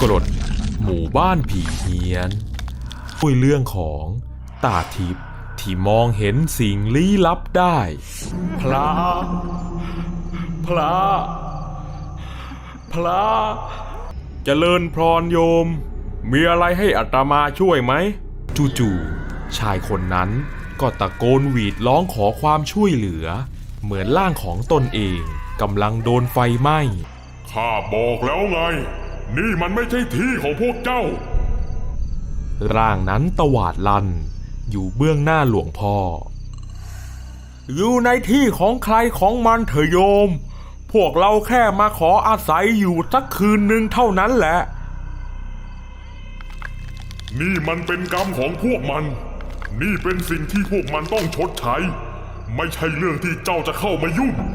กรดหมู่บ้านผีเฮียนด้วยเรื่องของตาทิพย์ที่มองเห็นสิ่งลี้ลับได้ พระ พระ พระเจริญพรโยม มีอะไรให้อัตมาช่วยไหม จู่ๆชายคนนั้นก็ตะโกนหวีดร้องขอความช่วยเหลือ เหมือนร่างของตนเองกำลังโดนไฟไหม้ ข้าบอกแล้วไง นี่มันไม่ใช่ที่ของพวกเจ้า ร่างนั้นตวาดลัน อยู่เบื้องหน้าหลวงพ่อ อยู่ในที่ของใครของมันเถอะโยม พวกเราแค่มาขออาศัยอยู่สักคืนหนึ่งเท่านั้นแหละ นี่มันเป็นกรรมของพวกมัน นี่เป็นสิ่งที่พวกมันต้องชดใช้ ไม่ใช่เรื่องที่เจ้าจะเข้ามายุ่ง